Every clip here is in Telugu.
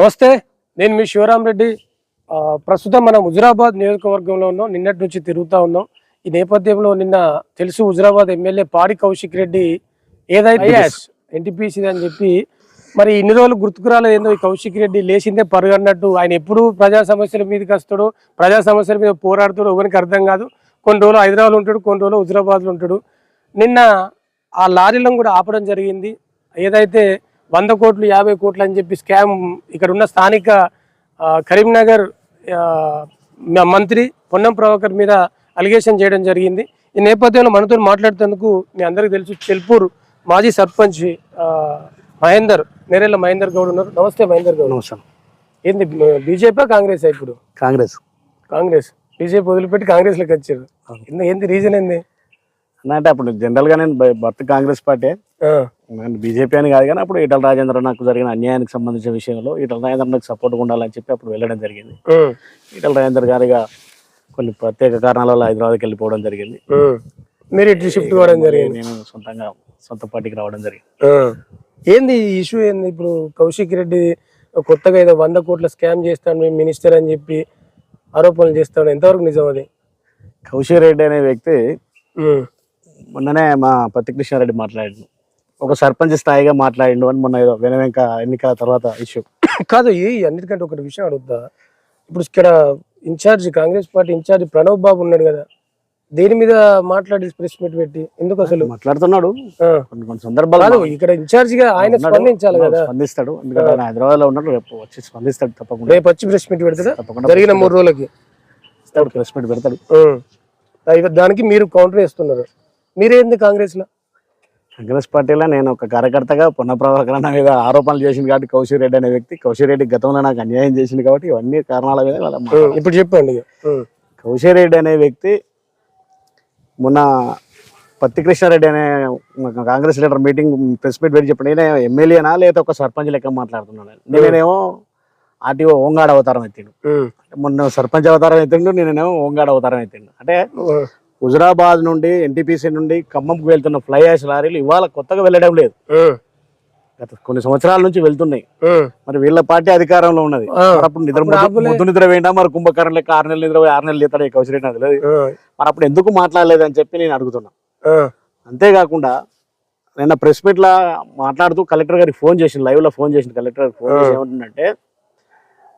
నమస్తే నేను మీ శివరాం రెడ్డి. ప్రస్తుతం మనం హుజురాబాద్ నియోజకవర్గంలో ఉన్నాం. నిన్నటి నుంచి తిరుగుతూ ఉన్నాం. ఈ నేపథ్యంలో నిన్న తెలుసు హుజురాబాద్ ఎమ్మెల్యే పాడి కౌశిక్ రెడ్డి ఏదైతే ఎన్టీపీసీ అని చెప్పి మరి ఇన్ని రోజులు గుర్తుకు ఏందో ఈ కౌశిక్ రెడ్డి లేచిందే పరుగన్నట్టు. ఆయన ఎప్పుడు ప్రజా సమస్యల మీదకి వస్తాడు ప్రజా సమస్యల మీద పోరాడుతాడు ఎవరికి అర్థం కాదు. కొన్ని రోజులు హైదరాబాద్ ఉంటాడు కొన్ని రోజులు హుజురాబాద్లో ఉంటాడు. నిన్న ఆ లారీలను కూడా ఆపడం జరిగింది. ఏదైతే వంద కోట్లు యాభై కోట్లు అని చెప్పి స్కామ్ ఇక్కడ ఉన్న స్థానిక కరీంనగర్ మంత్రి పొన్నం ప్రభాకర్ మీద అలిగేషన్ చేయడం జరిగింది. ఈ నేపథ్యంలో మనతో మాట్లాడుతున్నందుకు మీ అందరికీ తెలుసు చెల్పూర్ మాజీ సర్పంచ్ మహేందర్ నేరేళ్ళ మహేందర్ గౌడ్ ఉన్నారు. నమస్తే మహేందర్ గౌడ్. నమస్కారం. ఏంది బీజేపీ కాంగ్రెస్ ఇప్పుడు? కాంగ్రెస్. కాంగ్రెస్. బీజేపీ వదిలిపెట్టి కాంగ్రెస్లోకి వచ్చారు ఏంది- ఏంది రీజన్ ఏంది? అంటే అప్పుడు జనరల్గా నేను భర్త కాంగ్రెస్ పార్టీ. నేను బీజేపీ అని కాదు కానీ అప్పుడు ఈటల రాజేంద్ర నాకు జరిగిన అన్యాయానికి సంబంధించిన విషయంలో ఈటల రాజేంద్ర నాకు సపోర్ట్ ఉండాలని చెప్పి అప్పుడు వెళ్ళడం జరిగింది. ఈటల రాజేంద్ర గారిగా కొన్ని ప్రత్యేక కారణాల వల్ల హైదరాబాద్కి వెళ్ళిపోవడం జరిగింది. మీరు ఇటు షిఫ్ట్ కావడం జరిగింది. నేను సొంతంగా సొంత పార్టీకి రావడం జరిగింది. ఏంది ఈ ఇష్యూ ఏంది? ఇప్పుడు కౌశిక్ రెడ్డి కొత్తగా ఏదో వంద కోట్ల స్కామ్ చేస్తాను మేము మినిస్టర్ అని చెప్పి ఆరోపణలు చేస్తాడు ఎంతవరకు నిజం అది? కౌశిక్ రెడ్డి అనే వ్యక్తి మొన్ననే మా పత్తి కృష్ణారెడ్డి మాట్లాడిండు. ఒక సర్పంచ్ స్థాయిగా మాట్లాడిండు అని మొన్న ఏదో వెనవెంక ఎన్నికల తర్వాత ఇష్యూ. కాదు ఈ అన్నిటికంటే ఒకటి విషయం అడుగుతా. ఇప్పుడు ఇక్కడ incharge Congress party incharge Pranav Babu ఉన్నాడు కదా దేని మీద మాట్లాడి ప్రెస్ మీట్ పెట్టి? ఎందుకు అసలు? మాట్లాడుతున్నాడు. కొన్ని కొన్ని సందర్భాలు ఇక్కడ ఇన్ఛార్జ్గా ఆయన. స్పందించాలి కదా. స్పందిస్తాడు. ఎందుకంటే ఆయన హైదరాబాద్లో ఉన్నాడు. రేపు వచ్చి స్పందిస్తాడు తప్పకుండా. రేపు వచ్చి ప్రెస్ మీట్ పెడతారా తప్పకుండా జరిగిన మూడు రోజులకి. ప్రెస్ మీట్ పెడతాడు. దానికి మీరు కౌంటర్ వేస్తున్నారు. మీరేంది కాంగ్రెస్లో కాంగ్రెస్ పార్టీలో నేను ఒక కార్యకర్తగా పొన్న ప్రభాకరణ మీద ఆరోపణలు చేసింది కాబట్టి కౌశిక్ రెడ్డి అనే వ్యక్తి కౌశిక్ రెడ్డి గతంలో నాకు అన్యాయం చేసింది కాబట్టి ఇవన్నీ కారణాల మీద ఇప్పుడు చెప్పండి కౌశిక్ రెడ్డి అనే వ్యక్తి మొన్న పత్తి కృష్ణారెడ్డి అనే Congress leader meeting press meet పెట్టి చెప్పండి నేను ఎమ్మెల్యేనా లేదా ఒక సర్పంచ్ లెక్క మాట్లాడుతున్నాను నేనేమో ఆర్టీఓ ఓంగాడ్ అవతారం ఎత్తిండు. మొన్న సర్పంచ్ అవతారం ఎత్తిండు నేనేమో ఓంగాడ్ అవతారం ఎత్తిండు. అంటే హుజురాబాద్ నుండి ఎన్టీపీసీ నుండి ఖమ్మంకు వెళ్తున్న ఫ్లై యాష్ లారీలు ఇవాళ కొత్తగా వెళ్ళడం లేదు. గత కొన్ని సంవత్సరాల నుంచి వెళ్తున్నాయి. మరి వీళ్ళ పార్టీ అధికారంలో ఉన్నది. అప్పుడు నిద్ర ముద్దు- నిద్ర వేయండా? మరి కుంభకర్ణ లెక్క ఆరు నెలలు నిద్ర పోయి ఆరు నెలలు లేతాడు కౌశరెడ్డి అది లేదు. మరి అప్పుడు ఎందుకు మాట్లాడలేదు అని చెప్పి నేను అడుగుతున్నా. అంతేకాకుండా నిన్న ప్రెస్ మీట్ లా మాట్లాడుతూ కలెక్టర్ గారికి ఫోన్ చేసింది లైవ్లో ఫోన్ చేసింది కలెక్టర్ గారికి. ఫోన్ చేసి ఏమంటుందంటే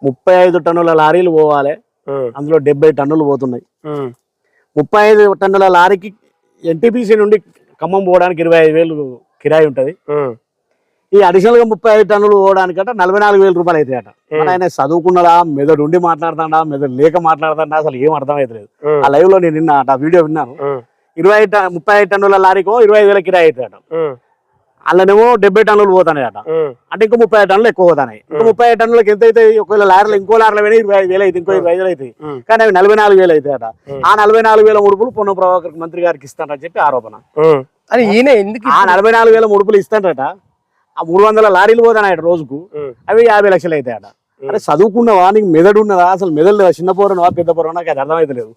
ముప్పై ఐదు టన్నుల లారీలు పోవాలి. అందులో డెబ్బై టన్నులు పోతున్నాయి. ముప్పై ఐదు టన్నుల లారీకి ఎన్టీపీసీ నుండి ఖమ్మం పోవడానికి ఇరవై ఐదు వేలు కిరాయి ఉంటది. ఈ అడిషనల్గా ముప్పై ఐదు టన్నులు పోవడానికట నలభై నాలుగు వేల రూపాయలు అవుతాయట ఆయన చదువుకున్నదా మెదడు ఉండి మాట్లాడుతాడా మెదడు లేక మాట్లాడుతాడా అసలు ఏం అర్థం అవుతలేదు ఆ లైవ్లో నేను నిన్న ఆ వీడియో విన్నాను. ఇరవై ముప్పై ఐదు టన్నుల లారీకో ఇరవై ఐదు వేల కిరాయి అవుతాయట అందులోనేమో డెబ్బై టన్నులు పోతాయట ఉమ్, అంటే ఇంకో ముప్పై ఐదు టన్నులు ఎక్కువ పోతాయి ఇంకో ముప్పై ఐదు టన్నులకు ఎంత అయితే ఒకవేళ లారీలు ఇంకో లారీలు పోయినా ఇరవై ఐదు వేలు అయితే ఇంకో ఇరవై ఐదు వేలు అవుతాయి ఉమ్, కానీ అవి నలభై నాలుగు వేలు అవుతాయట ఉమ్. ఆ నలభై నాలుగు వేల ముడుపులు పొన్న ప్రభాకర్ మంత్రి గారికి ఇస్తానని చెప్పి ఆరోపణ. అని ఈయన ఎందుకు ఆ నలభై నాలుగు వేల ముడుపులు ఇస్తాడట ఆ మూడు వందల లారీలు పోతాయట రోజుకు. అవి యాభై లక్షలు అవుతాయట అరే చదువుకున్నవా? నీకు మెదడు ఉన్నదా? అసలు మెదడు లేదా? చిన్న పోరనవా? పెద్ద పోరనా నాకు అది అర్థమైతలేదు.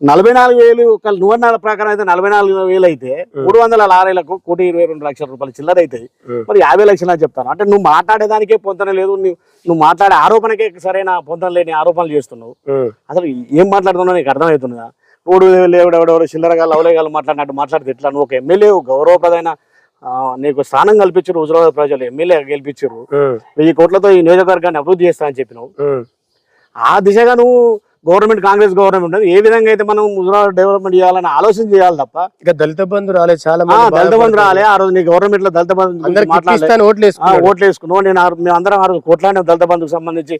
నలభై నాలుగు వేలు ఒక నువ్వన్న ప్రకారం అయితే నలభై నాలుగు వేలు అయితే మూడు వందల లారీలకు కోటి ఇరవై రెండు లక్షల రూపాయలు చిల్లర అవుతాయి ఉమ్. మరి యాభై లక్షలు అని చెప్తాను. అంటే నువ్వు మాట్లాడేదానికే పొంతన లేదు నువ్వు మాట్లాడే ఆరోపణకే సరైన పొంతన లేని ఆరోపణలు చేస్తున్నావు. అసలు ఏం మాట్లాడుతున్నావు నీకు అర్థమవుతుందా? రోడ్డు ఎవడెవడెవడో చిల్లరగా లవలేగాలు మాట్లాడినట్టు మాట్లాడితే ఎట్లా? నువ్వు ఒక ఎమ్మెల్యే గౌరవప్రదమైన నీకు స్థానం కల్పించారు హుజరాబాద్ ప్రజలు ఎమ్మెల్యే గెలిపించారు. వెయ్యి కోట్లతో ఈ నియోజకవర్గాన్ని అభివృద్ధి చేస్తా అని చెప్పినావు ఆ దిశగా నువ్వు గవర్నమెంట్ కాంగ్రెస్ గవర్నమెంట్ ఏ విధంగా అయితే మనం హుజరాబాద్ డెవలప్మెంట్ చేయాలని ఆలోచన చేయాలి తప్ప ఇక దళిత బంధు రాలేదు చాలా దళిత బంధు. రాలే. ఆ రోజు నీ గవర్నమెంట్లో దళిత బంధు ఓట్లు వేసుకున్నావు నేను మేము అందరం ఆ రోజు కోట్లాడిన దళిత బంధుకు సంబంధించి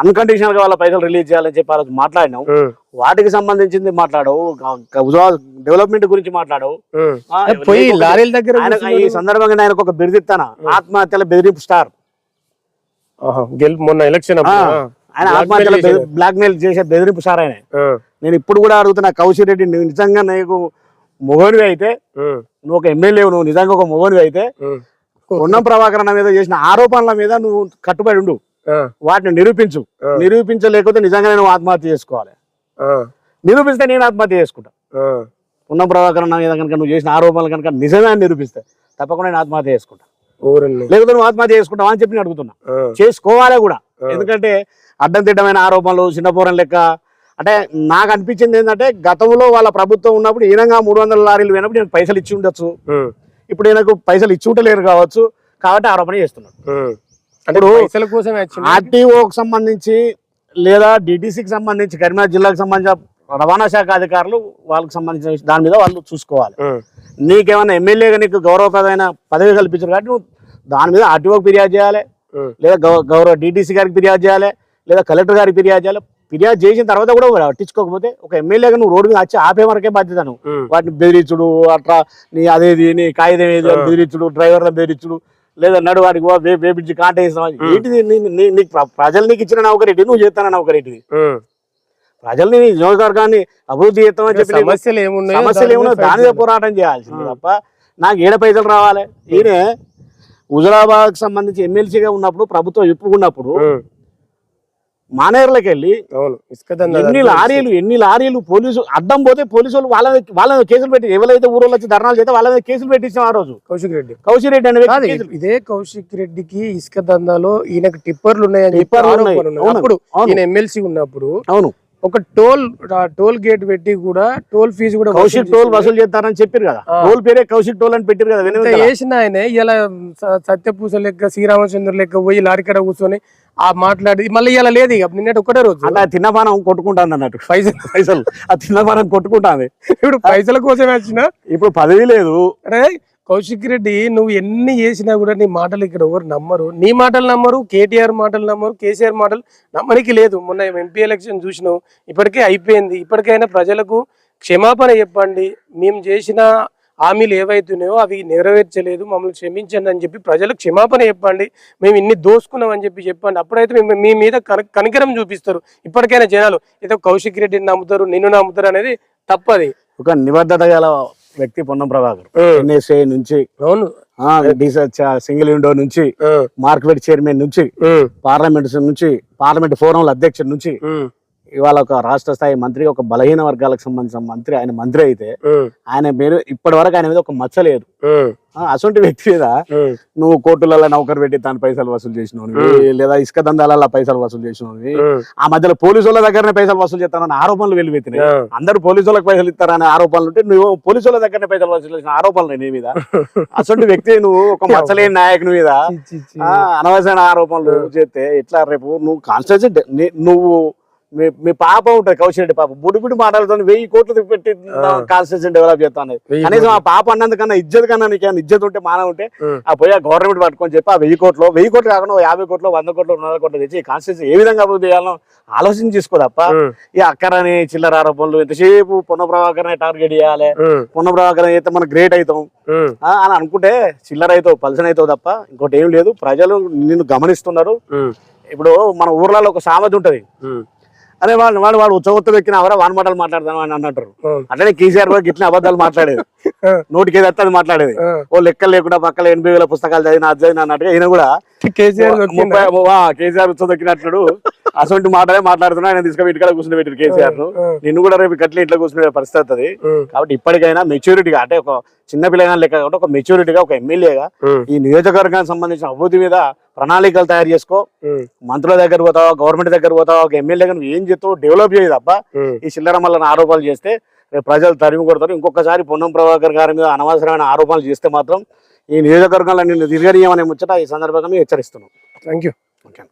అన్కండిషనల్గా వాళ్ళ పైసలు రిలీజ్ చేయాలని చెప్పి ఆ రోజు మాట్లాడినావు ఉమ్, వాటికి సంబంధించింది మాట్లాడవు. డెవలప్మెంట్ గురించి మాట్లాడవు. పోయి లారీల దగ్గర ఆయన ఈ. సందర్భంగా ఆయనకు ఒక బిరుదిస్తాన? ఆత్మహత్యల బెదిరింపు స్టార్. మొన్న ఎలక్షన్. ఆయన ఆత్మహత్యల. బ్లాక్ మెయిల్ చేసే బెదిరింపు స్టార్ ఆయన. నేను ఇప్పుడు కూడా అడుగుతున్నా కౌశిక్ రెడ్డి నువ్వు నిజంగా నీకు మొగోనివి అయితే నువ్వు ఒక ఎమ్మెల్యే నువ్వు నిజంగా ఒక మొగోనివి అయితే ఉమ్, పొన్నం ప్రభాకరణ మీద చేసిన ఆరోపణల మీద నువ్వు కట్టుబడి ఉండు. వాటిని నిరూపించు. నిరూపించలేకపోతే నిజంగానే నువ్వు ఆత్మహత్య చేసుకోవాలి. నిరూపిస్తే నేను ఆత్మహత్య చేసుకుంటా. ఆ. పొన్నం ప్రభాకరణ మీద కనుక నువ్వు చేసిన ఆరోపణలు కనుక నిజమే అని నిరూపిస్తే తప్పకుండా నేను ఆత్మహత్య చేసుకుంటా. లేకపోతే నువ్వు ఆత్మహత్య చేసుకుంటావా అని చెప్పి నేను అడుగుతున్నా. చేసుకోవాలి కూడా? ఎందుకంటే అడ్డం తిట్టమైన ఆరోపణలు చిన్నపోరం లెక్క. అంటే నాకు అనిపించింది ఏంటంటే గతంలో వాళ్ళ ప్రభుత్వం ఉన్నప్పుడు ఈయనగా మూడు వందల లారీలు పోయినప్పుడు నేను పైసలు ఇచ్చి ఉండొచ్చు. ఇప్పుడు ఈయనకు పైసలు ఇచ్చి ఉండలేరు కావచ్చు. కాబట్టి ఆరోపణ చేస్తున్నాడు. ఆర్టీఓకి సంబంధించి లేదా డిటిసికి సంబంధించి కరీంనగర్ జిల్లాకు సంబంధించిన రవాణా శాఖ అధికారులు వాళ్ళకి సంబంధించిన దాని మీద వాళ్ళు చూసుకోవాలి. నీకేమైనా ఎమ్మెల్యేగా నీకు గౌరవప్రదమైన పదవి కల్పించారు కాబట్టి నువ్వు దాని మీద ఆర్టీఓకి ఫిర్యాదు చేయాలి. లేదా గౌరవ డిటిసి గారికి ఫిర్యాదు చేయాలి. లేదా కలెక్టర్ గారికి ఫిర్యాదు చేయాలి. ఫిర్యాదు చేసిన తర్వాత కూడా పట్టించుకోకపోతే ఒక ఎమ్మెల్యేగా నువ్వు రోడ్డు మీద వచ్చి ఆపే వరకే బాధ్యత నువ్వు. వాటిని బెదిరించుడు అట్లా నీ అదేది నీ కాగితం ఏది బెదిరించుడు డ్రైవర్లను బెదిరించుడు లేదా నడు వాడికి వేపించి కాంటేస్తాం ఏంటిది నీ- నీ- నీకు ప్ర- ప్రజలు నీకు ఇచ్చిన నౌకరేటి? నువ్వు చేస్తాన నౌకరేటిది? ప్రజల్ని నియోజకవర్గాన్ని అభివృద్ధి చేస్తామని చెప్పి సమస్యలు ఏమున్నాయి సమస్యలు ఏమన్నా దాని మీద పోరాటం చేయాల్సింది తప్ప నాకు ఏడ పైసలు రావాలి. ఈయన హుజరాబాద్ సంబంధించి ఎమ్మెల్సీగా ఉన్నప్పుడు ప్రభుత్వం చెప్పుకున్నప్పుడు మానేర్లకు వెళ్ళి ఎన్ని లారీలు ఎన్ని లారీలు పోలీసు అడ్డం పోతే పోలీసు వాళ్ళు వాళ్ళ కేసులు పెట్టి ఎవరైతే ఊరోళ్ళు వచ్చి ధర్నాలు చేస్తే వాళ్ళ మీద కేసులు పెట్టించాం ఆ రోజు. కౌశిక్ రెడ్డి. అనే వ్యక్తి కాదు కేసులు- ఇదే కౌశిక్ రెడ్డికి ఇసుక దందాలో ఈయనకు టిప్పర్లు ఉన్నాయని టిప్పర్లు. అప్పుడు. ఈయన ఎమ్మెల్సీ ఉన్నప్పుడు అవును. ఒక టోల్ ఆ టోల్ గేట్ పెట్టి కూడా టోల్ ఫీజు కూడా కౌశిక్ టోల్ వసూలు చేస్తారని చెప్పారు కదా. టోల్ పేరే కౌశిక్ టోల్ అని పెట్టారు కదా వేసిన ఆయన ఇలా సత్యపూస లెక్క శ్రీరామచంద్ర లెక్క పోయి లారీ కడ కూర్చొని ఆ మాట్లాడి మళ్ళీ ఇలా లేదు ఇక నిన్నటి ఒకటే రోజు. ఆ తిన్నపానం కొట్టుకుంటాను అన్నట్టు. పైసలు. పైసలు. ఆ తిన్నపానం కొట్టుకుంటాంది. ఇప్పుడు పైసల కోసం వచ్చిన? ఇప్పుడు పదవి లేదు. అరే కౌశిక్ రెడ్డి నువ్వు ఎన్ని చేసినా కూడా నీ మాటలు ఇక్కడ ఎవరు నమ్మరు. నీ మాటలు నమ్మరు కేటీఆర్ మాటలు నమ్మరు కేసీఆర్ మాటలు నమ్మనికి లేదు. మొన్న ఎంపీ ఎలక్షన్ చూసినావు ఇప్పటికే అయిపోయింది. ఇప్పటికైనా ప్రజలకు క్షమాపణ చెప్పండి. మేము చేసిన హామీలు ఏవైతున్నాయో అవి నెరవేర్చలేదు. మమ్మల్ని క్షమించండి అని చెప్పి ప్రజలకు క్షమాపణ చెప్పండి. మేము ఇన్ని దోసుకున్నాం అని చెప్పి చెప్పండి. అప్పుడైతే మేము మీ మీద కనికరం చూపిస్తారు. ఇప్పటికైనా జనాలు ఏదో కౌశిక్ రెడ్డిని నమ్ముతారు నిన్ను నమ్ముతారు అనేది తప్పది. ఒక నిబద్ధత గల వ్యక్తి పొన్నం ప్రభాకర్. ఎన్ఎస్ఏ నుంచి అవును. సింగిల్ విండో నుంచి మార్కెట్ చైర్మన్ నుంచి పార్లమెంట్ నుంచి పార్లమెంట్ ఫోరంల అధ్యక్షుడి నుంచి ఇవాళ ఒక రాష్ట్ర స్థాయి మంత్రి ఒక బలహీన వర్గాలకు సంబంధించిన మంత్రి ఆయన మంత్రి అయితే ఆయన పేరు ఇప్పటి వరకు ఆయన మీద ఒక మచ్చ లేదు. అటువంటి వ్యక్తి మీద నువ్వు కోర్టులలో నౌకరు పెట్టి దాని పైసలు వసూలు చేసినవి లేదా ఇసుక దందాలలో పైసలు వసూలు చేసినవి ఆ. మధ్యలో పోలీసు వాళ్ళ దగ్గరనే పైసలు వసూలు చేస్తానని ఆరోపణలు వెలువెత్తినాయి. అందరూ పోలీసు వాళ్ళకి పైసలు ఇస్తారనే ఆరోపణలు ఉంటే నువ్వు పోలీసు వాళ్ళ దగ్గరనే పైసలు వసూలు చేసిన ఆరోపణలు నీ మీద. అటువంటి వ్యక్తి నువ్వు ఒక మచ్చలేని నాయకుని మీద అనవసరమైన ఆరోపణలు చేస్తే ఎట్లా రేపు నువ్వు కాన్స్టిట్యూన్సీ నువ్వు మీ మీ పాప ఉంటుంది కౌశిరెడ్డి పాప. బుడి బుడి మాటలతో వెయ్యి కోట్లు పెట్టి కాన్స్టిట్యూన్సీ డెవలప్ చేస్తాను కనీసం ఆ పాప అన్నందుకన్నా ఇజ్జత్ కన్నా నీకు ఇజ్జత్ ఉంటే మానవ ఉంటే. ఆ. పోయి గవర్నమెంట్ పట్టుకొని చెప్పి ఆ వెయ్యి కోట్లు వెయ్యి కోట్లు కాకుండా యాభై కోట్లు వంద కోట్లు రెండు వందల కోట్లు తెచ్చి ఈ కాన్స్టిట్యూన్సీ ఏ విధంగా అభివృద్ధి చేయాలో ఆలోచన తప్ప ఈ అక్కరని చిల్లర ఆరోపణలు ఎంతసేపు పొన్న ప్రభాకరనే టార్గెట్ చేయాలి పొన్న ప్రభాకర్ అయితే మనం గ్రేట్ అవుతాం. అని అనుకుంటే చిల్లర అవుతావు పల్సన్ అవుతావు తప్ప ఇంకోటి ఏం లేదు. ప్రజలు నిన్ను గమనిస్తున్నారు. ఇప్పుడు మన ఊర్లలో ఒక సామెత ఉంటది. అరే వాడు వాడు వాడు ఎక్కిన అవరా వాన్ మాటలు మాట్లాడదాం అని అన్నట్టు. అట్లనే కేసీఆర్ కూడా గిట్ల అబద్ధాలు మాట్లాడేది. నోటికి ఏది అది మాట్లాడేది. ఓ లెక్కలు లేకుండా పక్కల ఎనభై వేల పుస్తకాలు చదివిన అది చదివిన అన్నట్టుగా ఈయన కూడా కేసీఆర్ కేసీఆర్ ఉచ్చదొక్కినట్లు అసలు మాటలే మాట్లాడుతున్నా ఆయన తీసుకొని ఇంటికాడ కూర్చుని పెట్టారు కేసీఆర్ను నిన్ను కూడా రేపు గట్ల ఇంట్లో కూర్చునే పరిస్థితి అవుతుంది కాబట్టి ఇప్పటికైనా మెచ్యూరిటీగా అంటే ఒక చిన్న పిల్లగా లెక్క కాకుండా ఒక మెచ్యూరిటీగా ఒక ఎమ్మెల్యేగా ఈ నియోజకవర్గానికి సంబంధించిన అభివృద్ధి మీద ప్రణాళికలు తయారు చేసుకో. మంత్రుల దగ్గర పోతావా గవర్నమెంట్ దగ్గర పోతావా ఒక ఎమ్మెల్యేగా నువ్వు ఏం చేస్తావు డెవలప్ చేయదు అబ్బా. ఈ చిల్లర ఆరోపణలు చేస్తే ప్రజలు తరిమి కొడతారు. ఇంకొకసారి పొన్నం ప్రభాకర్ గారి మీద అనవసరమైన ఆరోపణలు చేస్తే మాత్రం ఈ నియోజకవర్గంలో నిన్ను తిరగనీయమనే ముచ్చట ఈ సందర్భంగా మేము హెచ్చరిస్తున్నాం. Thank you okay